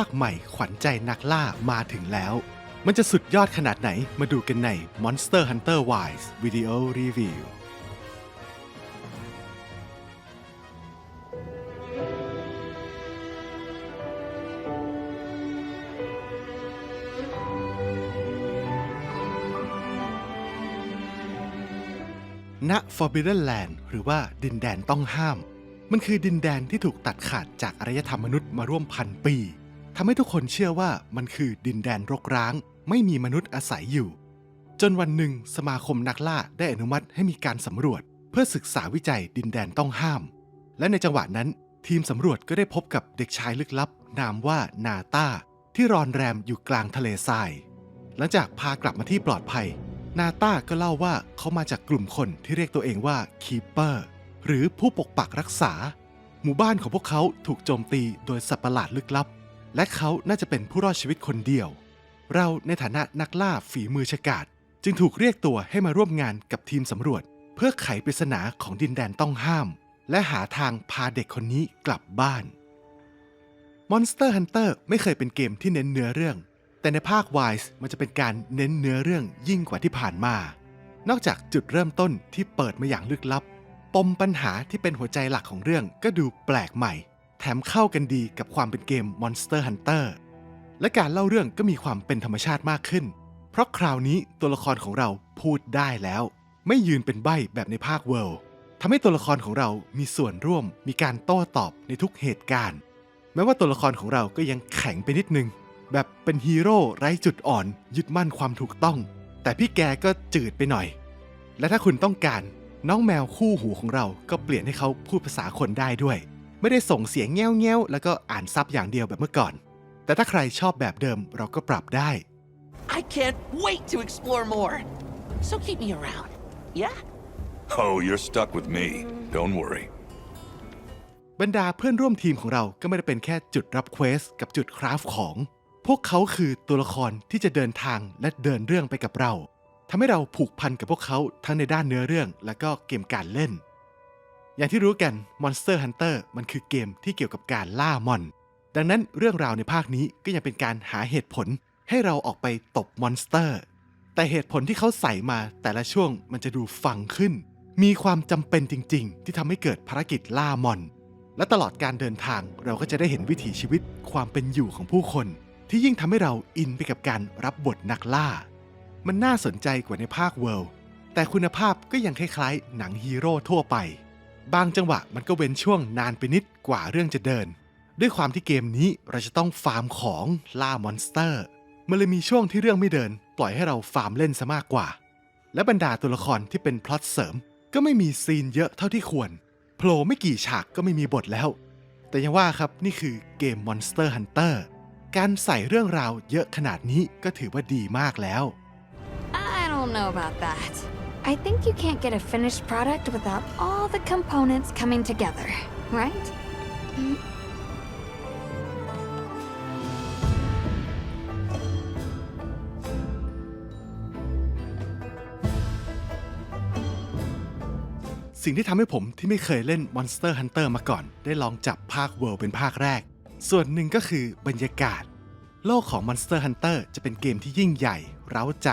าคใหม่ขวัญใจนักล่ามาถึงแล้ว มันจะสุดยอดขนาดไหนมาดูกันใน Monster Hunter Wilds Video Review ณ Forbidden Land หรือว่าดินแดนต้องห้าม มันคือดินแดนที่ถูกตัดขาดจากอารยธรรมมนุษย์มาร่วมพันปี ทำให้ทุกคนเชื่อว่ามันคือดินแดนรกร้าง ไม่มีมนุษย์อาศัยอยู่ จนวันหนึ่งสมาคมนักล่าได้อนุมัติให้มีการสำรวจ เพื่อศึกษาวิจัยดินแดนต้องห้าม และในจังหวะนั้นทีมสำรวจก็ได้พบกับเด็กชายลึกลับ นามว่านาตาที่รอนแรมอยู่กลางทะเลทราย หลังจากพากลับมาที่ปลอดภัย นาตาก็เล่าว่าเขามาจากกลุ่มคนที่เรียกตัวเองว่าคีเปอร์หรือผู้ปกปักรักษา หมู่บ้านของพวกเขาถูกโจมตีโดยสัตว์ประหลาดลึกลับ และเขาน่าจะเป็นผู้รอดชีวิตคนเดียว เราในฐานะนักล่าฝีมือฉกาจจึงถูกเรียกตัวให้มาร่วมงานกับทีมสำรวจ เพื่อไขปริศนาของดินแดนต้องห้าม และหาทางพาเด็กคนนี้กลับบ้าน Monster Hunter ไม่เคยเป็นเกมที่เน้นเนื้อเรื่อง แต่ในภาค Wise มันจะเป็นการเน้นเนื้อเรื่องยิ่งกว่าที่ผ่านมา นอกจากจุดเริ่มต้นที่เปิดมาอย่างลึกลับ ปมปัญหาที่เป็นหัวใจหลักของเรื่องก็ดูแปลกใหม่ แถมเข้ากันดีกับความเป็นเกม Monster Hunter และการเล่าเรื่องก็มีความเป็นธรรมชาติมากขึ้น เพราะคราวนี้ตัวละครของเราพูดได้แล้ว ไม่ยืนเป็นใบ้แบบในภาค World ทำให้ตัวละครของเรามีส่วนร่วม มีการโต้ตอบในทุกเหตุการณ์ แม้ว่าตัวละครของเราก็ยังแข็งไปนิดนึง แบบเป็นฮีโร่ไร้จุดอ่อน ยึดมั่นความถูกต้อง แต่พี่แกก็จืดไปหน่อย และถ้าคุณต้องการน้องแมวคู่หูของเราก็เปลี่ยนให้เขาพูดภาษาคนได้ด้วย ไม่ได้ส่งเสียงแง่วแง่วๆแล้วก็อ่านซับอย่างเดียวแบบเมื่อก่อน แต่ถ้าใครชอบแบบเดิมเราก็ปรับได้ I can't wait to explore more. So keep me around. Yeah? Oh, you're stuck with me. Don't worry. บรรดาเพื่อนร่วมทีมของเราก็ไม่ได้เป็นแค่จุดรับเควสกับจุดคราฟของ พวกเขาคือตัวละครที่จะเดินทางและเดินเรื่องไปกับเราทำให้เราผูกพันกับพวกเขาทั้งในด้านเนื้อเรื่องและก็เกมการเล่น อย่างที่รู้กัน Monster Hunter มันคือเกมที่เกี่ยวกับการล่ามอน ดังนั้นเรื่องราวในภาคนี้ก็ยังเป็นการหาเหตุผลให้เราออกไปตบมอนสเตอร์ แต่เหตุผลที่เขาใส่มาแต่ละช่วงมันจะดูฟังขึ้น มีความจำเป็นจริง ๆ ที่ทำให้เกิดภารกิจล่ามอน และตลอดการเดินทางเราก็จะได้เห็นวิถีชีวิตความเป็นอยู่ของผู้คน ที่ยิ่งทำให้เราอินไปกับการรับบทนักล่า มันน่าสนใจกว่าในภาคเวิลด์แต่คุณภาพก็ยังคล้ายๆหนังฮีโร่ทั่วไป บางจังหวะมันก็เว้นช่วงนานไปนิดกว่าเรื่องจะเดิน ด้วยความที่เกมนี้เราจะต้องฟาร์มของล่ามอนสเตอร์ มันเลยมีช่วงที่เรื่องไม่เดิน ปล่อยให้เราฟาร์มเล่นซะมากกว่า และบรรดาตัวละครที่เป็นพล็อตเสริม ก็ไม่มีซีนเยอะเท่าที่ควรโผล่ไม่กี่ฉากก็ไม่มีบทแล้ว แต่ยังว่าครับนี่คือเกม Monster Hunter การใส่เรื่องราวเยอะขนาดนี้ก็ถือว่าดีมากแล้ว I don't know about that. I think you can't get a finished product without all the components coming together, right? สิ่งที่ทำให้ผมที่ไม่เคยเล่น Monster Hunter มาก่อน ได้ลองจับภาค World เป็นภาคแรก ส่วนหนึ่งก็คือบรรยากาศ โลกของ Monster Hunter จะเป็นเกมที่ยิ่งใหญ่ เร้าใจ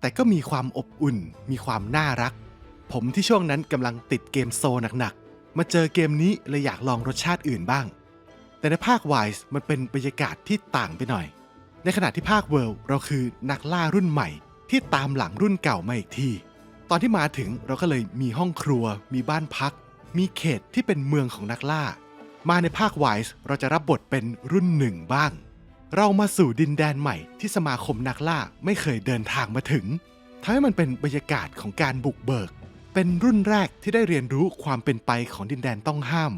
แต่ก็มีความอบอุ่น มีความน่ารัก ผมที่ช่วงนั้นกำลังติดเกมโซหนักๆ มาเจอเกมนี้เลยอยากลองรสชาติอื่นบ้าง แต่ในภาค Wise มันเป็นบรรยากาศที่ต่างไปหน่อย ในขณะที่ภาค World เราคือนักล่ารุ่นใหม่ ที่ตามหลังรุ่นเก่ามาอีกทีตอนที่มาถึงเราก็เลยมีห้องครัว มีบ้านพัก มีเขตที่เป็นเมืองของนักล่า มาในภาค Wise เราจะรับบทเป็นรุ่นหนึ่งบ้าง เรามาสู่ดินแดนใหม่ที่สมาคมนักล่าไม่เคยเดินทางมาถึงทำให้มันเป็นบรรยากาศของการบุกเบิก เป็นรุ่นแรกที่ได้เรียนรู้ความเป็นไปของดินแดนต้องห้าม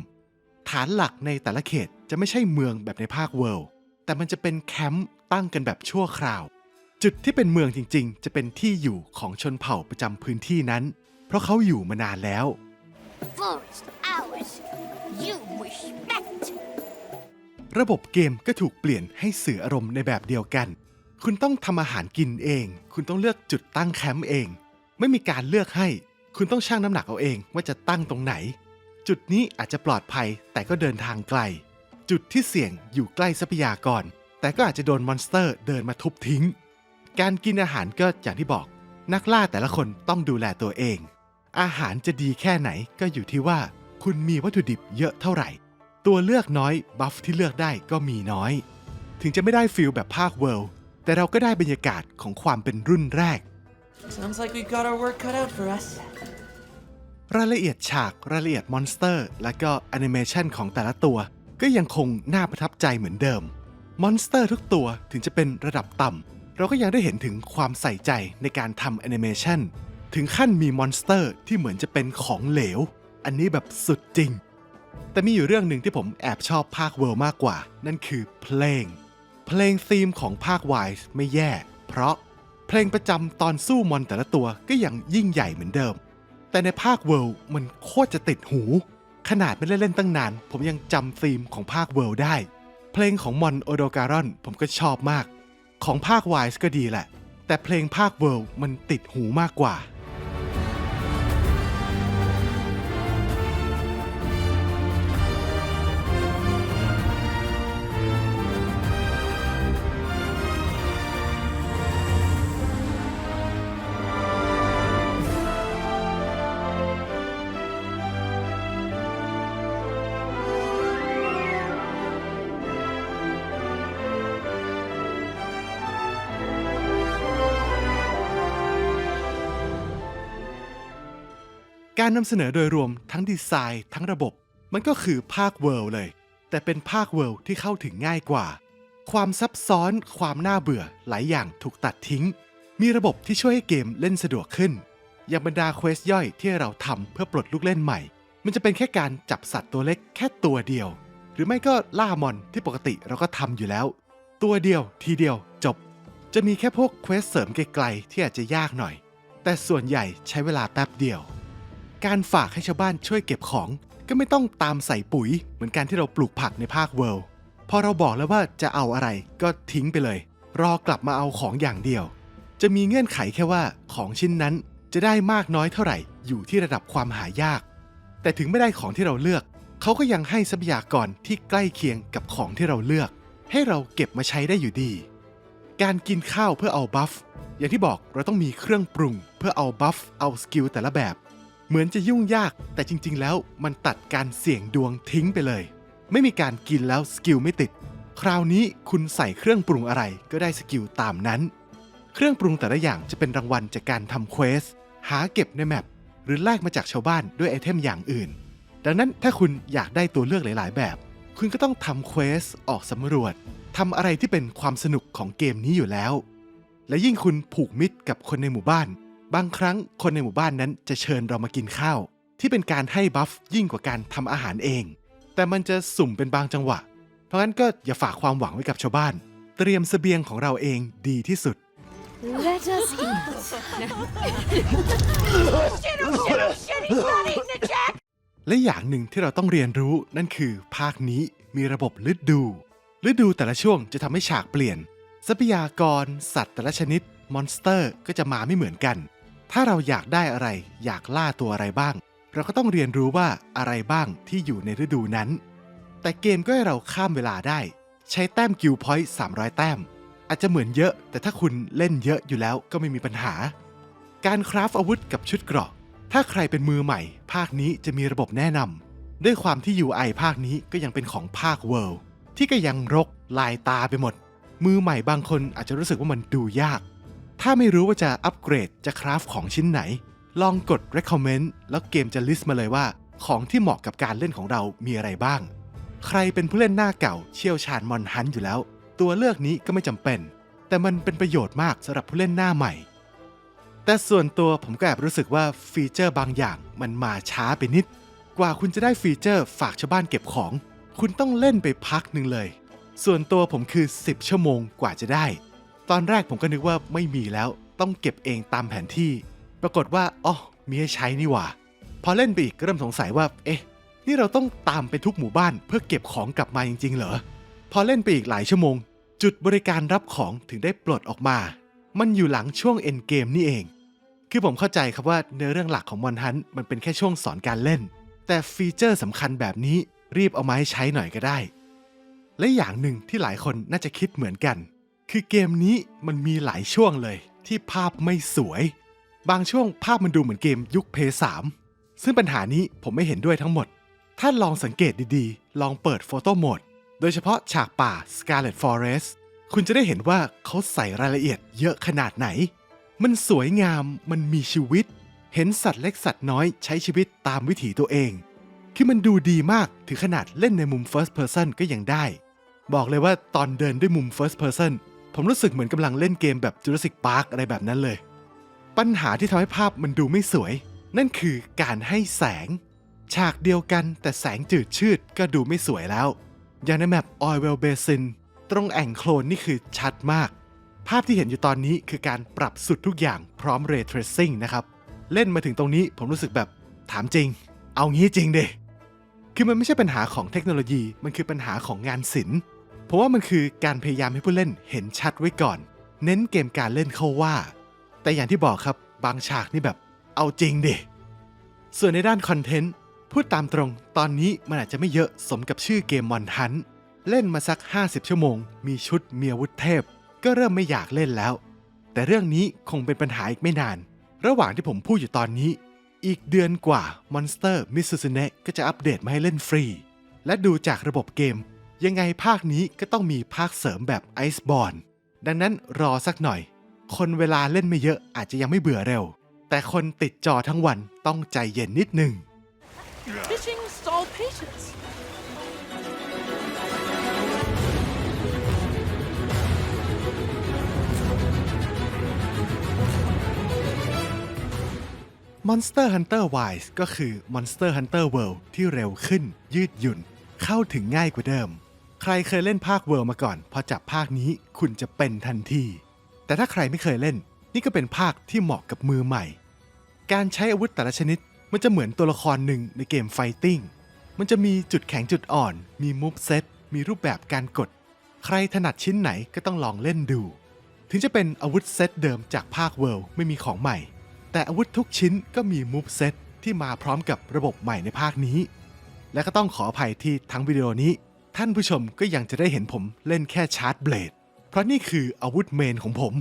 ฐานหลักในแต่ละเขตจะไม่ใช่เมืองแบบในภาคเวิลด์แต่มันจะเป็นแคมป์ตั้งกันแบบชั่วคราว จุดที่เป็นเมืองจริง ๆ จะเป็นที่อยู่ของชนเผ่าประจำพื้นที่นั้น เพราะเขาอยู่มานานแล้ว Forest ours. You respect. ระบบเกมก็ถูกเปลี่ยนให้สื่ออารมณ์ในแบบเดียวกัน คุณต้องทำอาหารกินเอง คุณต้องเลือกจุดตั้งแคมป์เอง ไม่มีการเลือกให้ คุณต้องชั่งน้ำหนักเอาเองว่าจะตั้งตรงไหน จุดนี้อาจจะปลอดภัยแต่ก็เดินทางไกล จุดที่เสี่ยงอยู่ใกล้ทรัพยากร แต่ก็อาจจะโดนมอนสเตอร์เดินมาทุบทิ้ง การกินอาหารก็อย่างที่บอก นักล่าแต่ละคนต้องดูแลตัวเอง อาหารจะดีแค่ไหนก็อยู่ที่ว่า คุณมีวัตถุดิบเยอะเท่าไหร่ ตัวเลือกน้อยบัฟที่เลือกได้ก็มีน้อย ถึงจะไม่ได้ฟิลแบบภาคเวิลด์แต่เราก็ได้บรรยากาศของความเป็นรุ่นแรก Sounds like we've got our work cut out for us. รายละเอียดฉากรายละเอียดมอนสเตอร์ และก็แอนิเมชันของแต่ละตัว ก็ยังคงน่าประทับใจเหมือนเดิม มอนสเตอร์ทุกตัวถึงจะเป็นระดับต่ำเราก็ยังได้เห็นถึงความใส่ใจในการทำแอนิเมชันถึงขั้นมีมอนสเตอร์ที่เหมือนจะเป็นของเหลว อันนี้แบบสุดจริง แต่มีอยู่เรื่องหนึ่งที่ผมแอบชอบภาคเวิร์มากกว่า นั่นคือเพลง เพลงธีมของภาควายไม่แย่ เพราะเพลงประจำตอนสู้มอนแต่ละตัวก็ยังยิ่งใหญ่เหมือนเดิม แต่ในภาคเวิลด์มันโคตรจะติดหู ขนาดไม่ได้เล่นตั้งนาน ผมยังจำธีมของภาคเวิลด์ได้ เพลงของมอนโอโดการอนผมก็ชอบมาก ของภาคไวส์ก็ดีแหละ แต่เพลงภาคเวิลด์มันติดหูมากกว่า การนำเสนอโดยรวมทั้งดีไซน์ ทั้งระบบ มันก็คือภาคเวิลด์เลย แต่เป็นภาคเวิลด์ที่เข้าถึงง่ายกว่า ความซับซ้อน ความน่าเบื่อหลายอย่างถูกตัดทิ้ง มีระบบที่ช่วยให้เกมเล่นสะดวกขึ้น อย่างบรรดาเควสย่อยที่เราทำเพื่อปลดลูกเล่นใหม่ มันจะเป็นแค่การจับสัตว์ตัวเล็กแค่ตัวเดียว หรือไม่ก็ล่ามอนที่ปกติเราก็ทำอยู่แล้ว ตัวเดียวทีเดียวจบ จะมีแค่พวกเควสเสริมไกลๆที่อาจจะยากหน่อย แต่ส่วนใหญ่ใช้เวลาแป๊บเดียว การฝากให้ชาวบ้านช่วยเก็บของ ก็ไม่ต้องตามใส่ปุ๋ย เหมือนการที่เราปลูกผักในภาคเวิลด์พอเราบอกแล้วว่าจะเอาอะไรก็ทิ้งไปเลย รอกลับมาเอาของอย่างเดียว จะมีเงื่อนไขแค่ว่าของชิ้นนั้นจะได้มากน้อยเท่าไหร่ อยู่ที่ระดับความหายาก แต่ถึงไม่ได้ของที่เราเลือก เขาก็ยังให้ทรัพยากรที่ใกล้เคียงกับของที่เราเลือก ให้เราเก็บมาใช้ได้อยู่ดี การกินข้าวเพื่อเอาบัฟอย่างที่บอกเราต้องมีเครื่องปรุง เพื่อเอาบัฟเอาสกิลแต่ละแบบ เหมือนจะยุ่งยาก แต่จริง ๆ แล้วมันตัดการเสี่ยงดวงทิ้งไปเลย ไม่มีการกินแล้วสกิลไม่ติด คราวนี้คุณใส่เครื่องปรุงอะไรก็ได้สกิลตามนั้น เครื่องปรุงแต่ละอย่างจะเป็นรางวัลจากการทำเควสหาเก็บในแมปหรือแลกมาจากชาวบ้านด้วยไอเทมอย่างอื่น ดังนั้นถ้าคุณอยากได้ตัวเลือกหลาย ๆ แบบ คุณก็ต้องทำเควสออกสำรวจทำอะไรที่เป็นความสนุกของเกมนี้อยู่แล้ว และยิ่งคุณผูกมิตรกับคนในหมู่บ้าน บางครั้งคนในหมู่บ้านนั้นจะเชิญเรามากินข้าว ที่เป็นการให้บัฟยิ่งกว่าการทำอาหารเอง แต่มันจะสุ่มเป็นบางจังหวะ เพราะงั้นก็อย่าฝากความหวังไว้กับชาวบ้าน เตรียมเสบียงของเราเองดีที่สุด Let us eat. Shit, oh shit, oh shit, he's not eating the jack! และอย่างหนึ่งที่เราต้องเรียนรู้นั่นคือภาคนี้มีระบบฤดู ฤดูแต่ละช่วงจะทำให้ฉากเปลี่ยน ทรัพยากร สัตว์แต่ละชนิด มอนสเตอร์ก็จะมาไม่เหมือนกัน ถ้าเราอยากได้อะไร อยากล่าตัวอะไรบ้าง เราก็ต้องเรียนรู้ว่าอะไรบ้างที่อยู่ในฤดูนั้น แต่เกมก็ให้เราข้ามเวลาได้ ใช้แต้มกิลพอยต์300 แต้ม อาจจะเหมือนเยอะ แต่ถ้าคุณเล่นเยอะอยู่แล้วก็ไม่มีปัญหา การคราฟอาวุธกับชุดเกราะ ถ้าใครเป็นมือใหม่ ภาคนี้จะมีระบบแนะนำด้วยความที่ UI ภาคนี้ก็ยังเป็นของภาค World ที่ก็ยังรกลายตาไปหมด มือใหม่บางคนอาจจะรู้สึกว่ามันดูยาก ถ้าไม่รู้ว่าจะอัปเกรดจะคราฟของชิ้นไหน ลองกด recommend แล้วเกมจะลิสต์มาเลยว่า ของที่เหมาะกับการเล่นของเรามีอะไรบ้าง ใครเป็นผู้เล่นหน้าเก่าเชี่ยวชาญมอนฮันอยู่แล้ว ตัวเลือกนี้ก็ไม่จำเป็น แต่มันเป็นประโยชน์มากสำหรับผู้เล่นหน้าใหม่ แต่ส่วนตัวผมก็แอบรู้สึกว่าฟีเจอร์บางอย่างมันมาช้าไปนิด กว่าคุณจะได้ฟีเจอร์ฝากชาวบ้านเก็บของ คุณต้องเล่นไปพักหนึ่งเลย ส่วนตัวผมคือ 10 ชั่วโมงกว่าจะได้ ตอนแรกผมก็นึกว่าไม่มีแล้ว ต้องเก็บเองตามแผนที่ ปรากฏว่าอ๋อมีให้ใช้นี่หว่า พอเล่นไปอีกก็เริ่มสงสัยว่า เอ๊ะ นี่เราต้องตามไปทุกหมู่บ้านเพื่อเก็บของกลับมาจริง ๆ เหรอ พอเล่นไปอีกหลายชั่วโมง จุดบริการรับของถึงได้ปลดออกมา มันอยู่หลังช่วงเอ็นเกมนี่เอง คือผมเข้าใจครับว่าเนื้อเรื่องหลักของมอนฮันมันเป็นแค่ช่วงสอนการเล่น แต่ฟีเจอร์สำคัญแบบนี้รีบเอามาให้ใช้หน่อยก็ได้ และอย่างหนึ่งที่หลายคนน่าจะคิดเหมือนกัน คือเกมนี้มันมีหลายช่วงเลย ที่ภาพไม่สวย บางช่วงภาพมันดูเหมือนเกมยุคเพย์สามซึ่งปัญหานี้ผมไม่เห็นด้วยทั้งหมด ถ้าลองสังเกตดีๆ ลองเปิดโฟโต้โหมด โดยเฉพาะฉากป่า Scarlet Forest คุณจะได้เห็นว่าเขาใส่รายละเอียดเยอะขนาดไหน มันสวยงาม มันมีชีวิต เห็นสัตว์เล็กสัตว์น้อยใช้ชีวิตตามวิถีตัวเอง คือมันดูดีมากถึงขนาดเล่นในมุม first person ก็ยังได้ บอกเลยว่าตอนเดินด้วยมุม first person ผมรู้สึกเหมือนกำลังเล่นเกมแบบ Jurassic Park อะไรแบบนั้นเลย ปัญหาที่ทำให้ภาพมันดูไม่สวย นั่นคือการให้แสง ฉากเดียวกันแต่แสงจืดชืดก็ดูไม่สวยแล้ว อย่างในแมป Oilwell Basin ตรงแอ่งโคลนนี่คือชัดมาก ภาพที่เห็นอยู่ตอนนี้คือการปรับสุดทุกอย่างพร้อม Ray Tracing นะครับ เล่นมาถึงตรงนี้ผมรู้สึกแบบถามจริง เอางี้จริงเดคือมันไม่ใช่ปัญหาของเทคโนโลยี มันคือปัญหาของงานศิลป์ เพราะว่ามันคือการพยายามให้ผู้เล่นเห็นชัดไว้ก่อน เน้นเกมการเล่นเข้าว่า แต่อย่างที่บอกครับบางฉากนี่แบบ เอาจริงดิ ส่วนในด้านคอนเทนต์พูดตามตรงตอนนี้มันอาจจะไม่เยอะสมกับชื่อเกมมอนฮันเล่นมาสัก 50 ชั่วโมง มีชุดเมีอาวุธเทพ ก็เริ่มไม่อยากเล่นแล้ว แต่เรื่องนี้คงเป็นปัญหาอีกไม่นาน ระหว่างที่ผมพูดอยู่ตอนนี้ อีกเดือนกว่า Monster m i s u s u n e ก็จะอัปเดตมาให้เล่นฟรี และดูจากระบบเกม ยังไงภาคนี้ก็ต้องมีภาคเสริมแบบ Iceborne ดังนั้นรอสักหน่อย คนเวลาเล่นไม่เยอะอาจจะยังไม่เบื่อเร็ว แต่คนติดจอทั้งวันต้องใจเย็นนิดหนึ่ง Fishing stall patience. Monster Hunter Wilds ก็คือ Monster Hunter World ที่เร็วขึ้น ยืดหยุ่น เข้าถึงง่ายกว่าเดิม ใครเคยเล่นภาค World มาก่อน พอจับภาคนี้คุณจะเป็นทันที แต่ถ้าใครไม่เคยเล่น นี่ก็เป็นภาคที่เหมาะกับมือใหม่ การใช้อาวุธแต่ละชนิด มันจะเหมือนตัวละครหนึ่งในเกมไฟติ้ง มันจะมีจุดแข็งจุดอ่อน มีมูฟเซต มีรูปแบบการกด ใครถนัดชิ้นไหนก็ต้องลองเล่นดู ถึงจะเป็นอาวุธเซตเดิมจากภาคเวิลด์ไม่มีของใหม่ แต่อาวุธทุกชิ้นก็มีมูฟเซตที่มาพร้อมกับระบบใหม่ในภาคนี้ และก็ต้องขออภัยที่ทั้งวิดีโอนี้ ท่านผู้ชมก็ยังจะได้เห็นผมเล่นแค่ชาร์จเบลด เพราะนี่คืออาวุธเมนของผม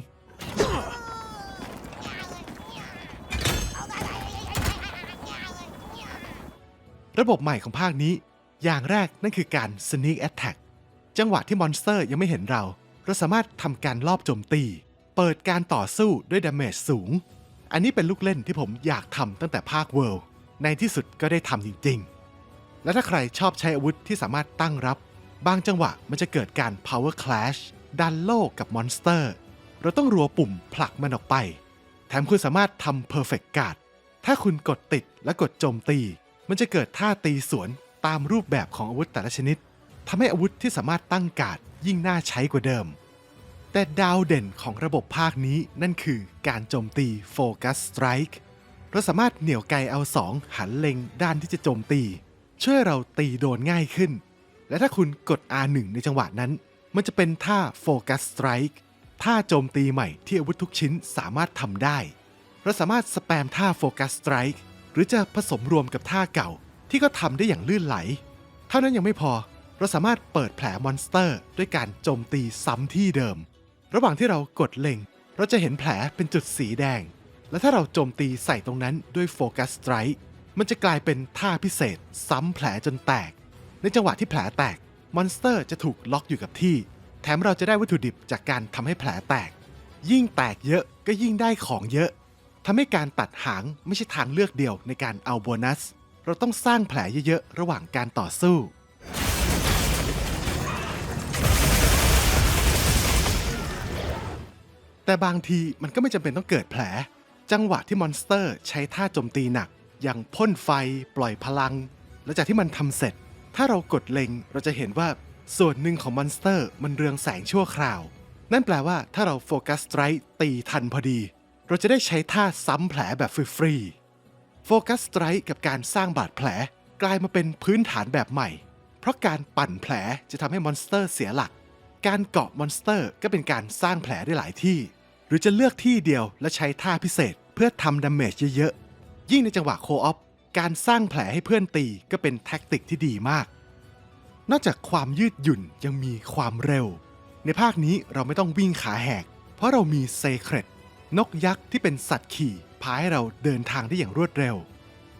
ระบบใหม่ของภาคนี้ อย่างแรกนั่นคือการ Sneak Attack จังหวะที่มอนสเตอร์ยังไม่เห็นเรา เราสามารถทำการลอบโจมตี เปิดการต่อสู้ด้วยดาเมจสูง อันนี้เป็นลูกเล่นที่ผมอยากทำตั้งแต่ภาค World ในที่สุดก็ได้ทำจริงๆ และถ้าใครชอบใช้อาวุธที่สามารถตั้งรับ บางจังหวะมันจะเกิดการ Power Clash ดันโลกกับมอนสเตอร์ เราต้องรัวปุ่มผลักมันออกไป แถมคุณสามารถทำ Perfect Guard ถ้าคุณกดติดและกดโจมตี มันจะเกิดท่าตีสวนตามรูปแบบของอาวุธแต่ละชนิดทำให้อาวุธที่สามารถตั้งการ์ดยิ่งน่าใช้กว่าเดิม แต่ดาวเด่นของระบบภาคนี้นั่นคือการโจมตีโฟกัสสไตร์เราสามารถเหนี่ยวไกเอาสองหันเล็งด้านที่จะโจมตี ช่วยเราตีโดนง่ายขึ้น และถ้าคุณกด R1 ในจังหวะนั้น มันจะเป็นท่าโฟกัสสไตรค์ท่าโจมตีใหม่ที่อาวุธทุกชิ้นสามารถทำได้ เราสามารถสแปมท่าโฟกัสสไตรค์หรือจะผสมรวมกับท่าเก่าที่ก็ทำได้อย่างลื่นไหล เท่านั้นยังไม่พอ เราสามารถเปิดแผลมอนสเตอร์ ด้วยการโจมตีซ้ำที่เดิม ระหว่างที่เรากดเล็ง เราจะเห็นแผลเป็นจุดสีแดง และถ้าเราโจมตีใส่ตรงนั้นด้วยโฟกัสสไตรค์ มันจะกลายเป็นท่าพิเศษ ซ้ำแผลจนแตก ในจังหวะที่แผลแตก มอนสเตอร์จะถูกล็อกอยู่กับที่ แถมเราจะได้วัตถุดิบจากการทำให้แผลแตก ยิ่งแตกเยอะก็ยิ่งได้ของเยอะทำให้การตัดหางไม่ใช่ทางเลือกเดียวในการเอาโบนัส เราต้องสร้างแผลเยอะๆ ระหว่างการต่อสู้ แต่บางทีมันก็ไม่จำเป็นต้องเกิดแผล จังหวะที่มอนสเตอร์ใช้ท่าโจมตีหนัก อย่างพ่นไฟปล่อยพลังหลังจากที่มันทำเสร็จ ถ้าเรากดเล็งเราจะเห็นว่าส่วนหนึ่งของมอนสเตอร์มันเรืองแสงชั่วคราว นั่นแปลว่าถ้าเราโฟกัสไตร์ตีทันพอดี เราจะได้ใช้ท่าซ้ำแผลแบบฟรีๆโฟกัสไตร์กับการสร้างบาดแผลกลายมาเป็นพื้นฐานแบบใหม่ เพราะการปั่นแผลจะทำให้มอนสเตอร์เสียหลัก การเกาะมอนสเตอร์ก็เป็นการสร้างแผลได้หลายที่ หรือจะเลือกที่เดียวและใช้ท่าพิเศษเพื่อทำดาเมจเยอะๆ ยิ่งในจังหวะโคออฟการสร้างแผลให้เพื่อนตีก็เป็นแท็กติกที่ดีมาก นอกจากความยืดหยุ่นยังมีความเร็ว ในภาคนี้เราไม่ต้องวิ่งขาแหก เพราะเรามีเซเครตนกยักษ์ที่เป็นสัตว์ขี่พาให้เราเดินทางได้อย่างรวดเร็ว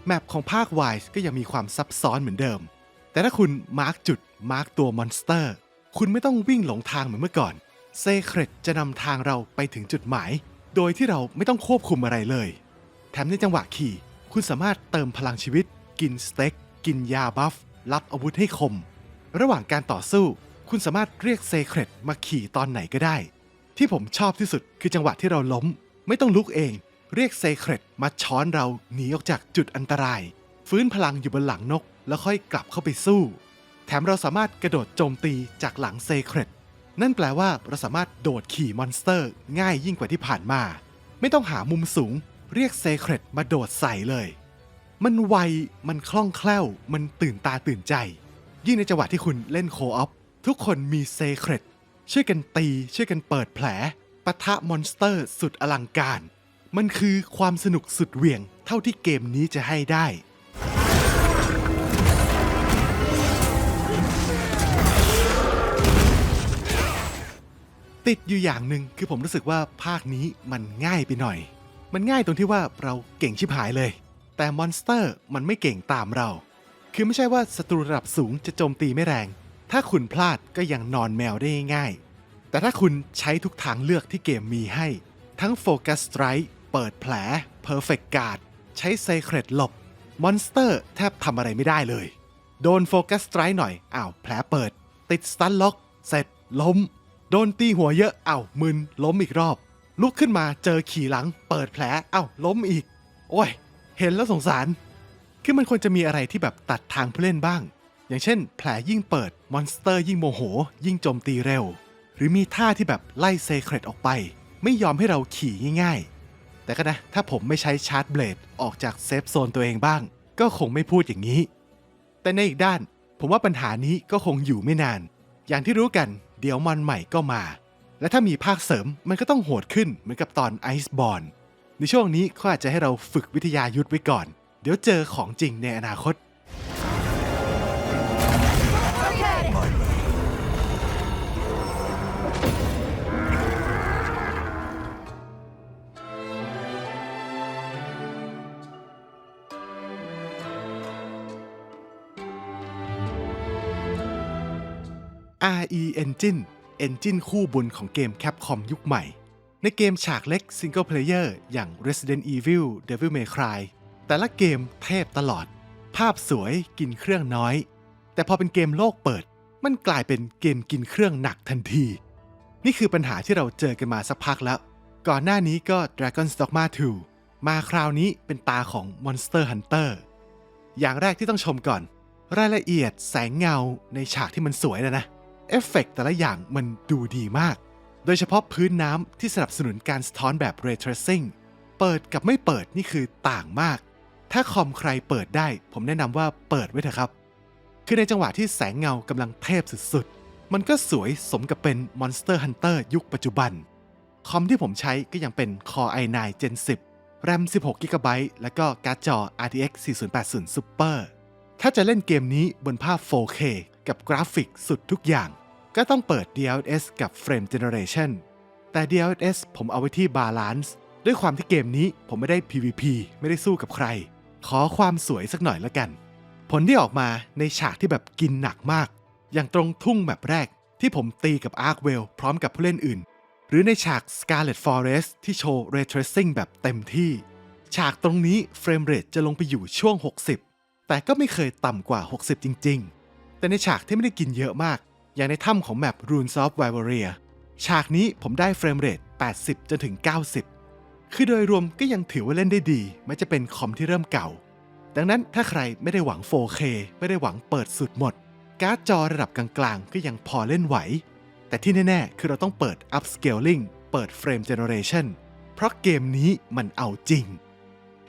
แมปของภาค w i s e ก็ยังมีความซับซ้อนเหมือนเดิม แต่ถ้าคุณมาร์กจุดมาร์กตัวมอนสเตอร์ คุณไม่ต้องวิ่งหลงทางเหมือนเมื่อก่อนเซเครตจะนำทางเราไปถึงจุดหมาย โดยที่เราไม่ต้องควบคุมอะไรเลย ถมในจังหวะขี่ คุณสามารถเติมพลังชีวิต กินสเต็ก กินยาบัฟ รับอาวุธให้คม ระหว่างการต่อสู้ คุณสามารถเรียกเซเครตมาขี่ตอนไหนก็ได้ ที่ผมชอบที่สุดคือจังหวะที่เราล้ม ไม่ต้องลุกเอง เรียกเซเครตมาช้อนเราหนีออกจากจุดอันตราย ฟื้นพลังอยู่บนหลังนก แล้วค่อยกลับเข้าไปสู้ แถมเราสามารถกระโดดโจมตีจากหลังเซเครตนั่นแปลว่าเราสามารถโดดขี่มอนสเตอร์ ง่ายยิ่งกว่าที่ผ่านมา ไม่ต้องหามุมสูง เรียกเซเครตมาโดดใส่เลย มันไว มันคล่องแคล่ว มันตื่นตาตื่นใจ ยิ่งในจังหวะที่คุณเล่นโคออฟทุกคนมีเซเครตช่วยกันตี ช่วยกันเปิดแผลปะทะมอนสเตอร์สุดอลังการ มันคือความสนุกสุดเหวี่ยงเท่าที่เกมนี้จะให้ได้ติดอยู่อย่างหนึ่งคือผมรู้สึกว่าภาคนี้มันง่ายไปหน่อย มันง่ายตรงที่ว่าเราเก่งชิบหายเลย แต่มอนสเตอร์มันไม่เก่งตามเรา คือไม่ใช่ว่าศัตรูระดับสูงจะโจมตีไม่แรง ถ้าคุณพลาดก็ยังนอนแมวได้ง่าย แต่ถ้าคุณใช้ทุกทางเลือกที่เกมมีให้ ทั้งโฟกัสไ r ร์เปิดแผล Perfect Guard ใช้เซเครตหลบมอนสเตอร์แทบทำอะไรไม่ได้เลย โดนโฟกัสไ r ร์หน่อยอ้าวแผลเปิด ติดสตันล็อก เสร็จล้ม โดนตีหัวเยอะอ้าวมึนล้มอีกรอบ ลุกขึ้นมาเจอขี่หลัง เปิดแผลอ้าวล้มอีก โอ้ย เห็นแล้วสงสาร คือมันควรจะมีอะไรที่แบบตัดทางผู้เล่นบ้าง อย่างเช่น แผลยิ่งเปิด มอนสเตอร์ยิ่งโมโห ยิ่งโจมตีเร็ว หรือมีท่าที่แบบไล่เซเครตออกไป ไม่ยอมให้เราขี่ง่ายๆ แต่ก็นะ ถ้าผมไม่ใช้ชาร์จเบลดออกจากเซฟโซนตัวเองบ้าง ก็คงไม่พูดอย่างนี้ แต่ในอีกด้าน ผมว่าปัญหานี้ก็คงอยู่ไม่นาน อย่างที่รู้กัน เดี๋ยวมันใหม่ก็มา และถ้ามีภาคเสริมมันก็ต้องโหดขึ้นเหมือนกับตอนไอซ์บอลในช่วงนี้เขาอาจจะให้เราฝึกวิทยายุทธไว้ก่อน เดี๋ยวเจอของจริงในอนาคต RE Engine Engine คู่บุญของเกม Capcom ยุคใหม่ ในเกมฉากเล็ก Single Player อร์อย่าง Resident Evil Devil May Cry แต่ละเกมเทพตลอด ภาพสวยกินเครื่องน้อย แต่พอเป็นเกมโลกเปิด มันกลายเป็นเกมกินเครื่องหนักทันที นี่คือปัญหาที่เราเจอกันมาสักพักแล้ว ก่อนหน้านี้ก็ Dragon's Dogma 2 มาคราวนี้เป็นตาของ Monster Hunter อย่างแรกที่ต้องชมก่อน รายละเอียดแสงเงาในฉากที่มันสวยนะนะ เอฟเฟกต์แต่ละอย่างมันดูดีมาก โดยเฉพาะพื้นน้ำที่สนับสนุนการสะท้อนแบบ Ray Tracing เปิดกับไม่เปิดนี่คือต่างมาก ถ้าคอมใครเปิดได้ ผมแนะนำว่าเปิดไว้เถอะครับ คือในจังหวะที่แสงเงากำลังเทพสุดๆ มันก็สวยสมกับเป็น Monster Hunter ยุคปัจจุบัน คอมที่ผมใช้ก็ยังเป็น Core i9 Gen 10แรม16 g b แล้วก็การ์ดจอ RTX 4080 Super ถ้าจะเล่นเกมนี้บนภาพ 4K กับกราฟิกสุดทุกอย่าง ก็ต้องเปิด DLSS กับ Frame Generation แต่ DLSS ผมเอาไว้ที่ Balance ด้วยความที่เกมนี้ผมไม่ได้ PVP ไม่ได้สู้กับใคร ขอความสวยสักหน่อยละกัน ผลที่ออกมาในฉากที่แบบกินหนักมาก อย่างตรงทุ่งแบบแรกที่ผมตีกับ Arkwell พร้อมกับผู้เล่นอื่น หรือในฉาก Scarlet Forest ที่โชว์ Ray Tracing แบบเต็มที่ ฉากตรงนี้เฟรมเรทจะลงไปอยู่ช่วง 60 แต่ก็ไม่เคยต่ำกว่า 60 จริง ๆ แต่ในฉากที่ไม่ได้กินเยอะมาก อย่างในถ้ำของแมป Runes of Valkyria ฉากนี้ผมได้เฟรมเรท 80 จนถึง 90 คือโดยรวมก็ยังถือว่าเล่นได้ดีแม้จะเป็นคอมที่เริ่มเก่า ดังนั้นถ้าใครไม่ได้หวัง 4K ไม่ได้หวังเปิดสุดหมด การ์ดจอระดับกลางๆ ก็ยังพอเล่นไหว แต่ที่แน่ๆ คือเราต้องเปิด upscaling เปิด frame generation เพราะเกมนี้มันเอาจริง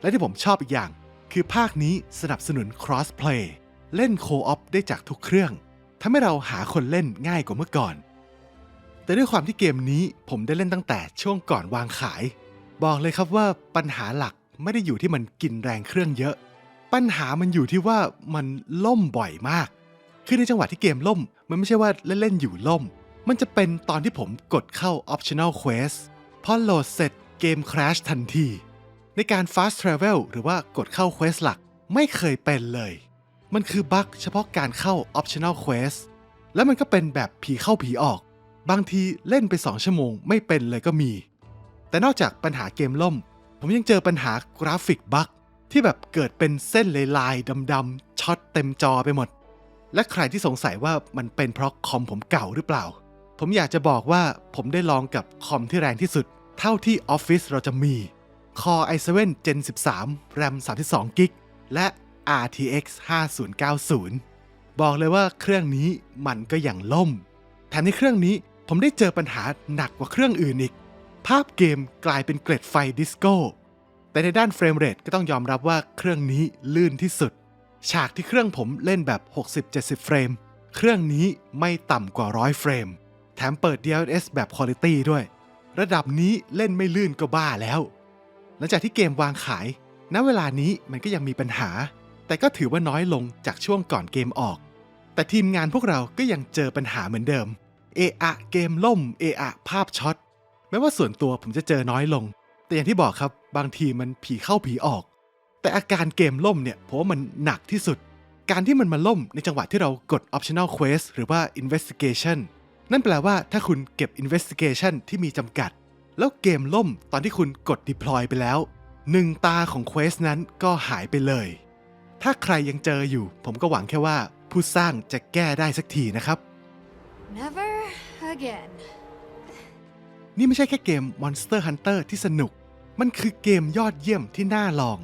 และที่ผมชอบอีกอย่าง คือภาคนี้สนับสนุน crossplay เล่น co-op ได้จากทุกเครื่องทำให้เราหาคนเล่นง่ายกว่าเมื่อก่อน แต่ด้วยความที่เกมนี้ผมได้เล่นตั้งแต่ช่วงก่อนวางขาย บอกเลยครับว่าปัญหาหลักไม่ได้อยู่ที่มันกินแรงเครื่องเยอะ ปัญหามันอยู่ที่ว่ามันล่มบ่อยมาก คือในจังหวะที่เกมล่ม มันไม่ใช่ว่าเล่นๆอยู่ล่ม มันจะเป็นตอนที่ผมกดเข้า optional quest พอโหลดเสร็จเกม crash ทันที ในการ fast travel หรือว่ากดเข้า quest หลักไม่เคยเป็นเลย มันคือบั๊กเฉพาะการเข้า optional quest แล้วมันก็เป็นแบบผีเข้าผีออก บางทีเล่นไป 2 ชั่วโมงไม่เป็นเลยก็มี แต่นอกจากปัญหาเกมล่ม ผมยังเจอปัญหากราฟิกบั๊กที่แบบเกิดเป็นเส้นลายๆดำๆช็อตเต็มจอไปหมด และใครที่สงสัยว่ามันเป็นเพราะคอมผมเก่าหรือเปล่า ผมอยากจะบอกว่าผมได้ลองกับคอมที่แรงที่สุด เท่าที่ออฟฟิศเราจะมี Core i7 Gen 13 RAM 32 g b และ RTX 5090 บอกเลยว่าเครื่องนี้มันก็อย่างล่ม แถมในเครื่องนี้ผมได้เจอปัญหาหนักกว่าเครื่องอื่นอีก ภาพเกมกลายเป็นเกร็ดไฟดิสโก้ แต่ในด้านเฟรมเรทก็ต้องยอมรับว่าเครื่องนี้ลื่นที่สุด ฉากที่เครื่องผมเล่นแบบ 60-70 เฟรม เครื่องนี้ไม่ต่ำกว่า 100 เฟรม แถมเปิด DLSS แบบ Quality ด้วย ระดับนี้เล่นไม่ลื่นก็บ้าแล้ว หลังจากที่เกมวางขาย ณ เวลานี้มันก็ยังมีปัญหา แต่ก็ถือว่าน้อยลงจากช่วงก่อนเกมออก แต่ทีมงานพวกเราก็ยังเจอปัญหาเหมือนเดิม เอะอะเกมล่ม เอะอะภาพช็อต แม้ว่าส่วนตัวผมจะเจอน้อยลง แต่อย่างที่บอกครับ บางทีมันผีเข้าผีออก แต่อาการเกมล่มเนี่ยผมว่ามันหนักที่สุด การที่มันมาล่มในจังหวะที่เรากด optional quest หรือว่า investigation นั่นแปลว่าถ้าคุณเก็บ investigation ที่มีจำกัด แล้วเกมล่มตอนที่คุณกด deploy ไปแล้วหนึ่งตาของ quest นั้นก็หายไปเลย ถ้าใครยังเจออยู่ ผมก็หวังแค่ว่าผู้สร้างจะแก้ได้สักทีนะครับ Never again. นี่ไม่ใช่แค่เกม Monster Hunter ที่สนุก มันคือเกมยอดเยี่ยมที่น่าลอง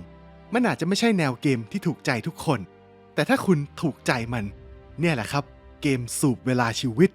มันอาจจะไม่ใช่แนวเกมที่ถูกใจทุกคน แต่ถ้าคุณถูกใจมัน เนี่ยแหละครับ เกมสูบเวลาชีวิต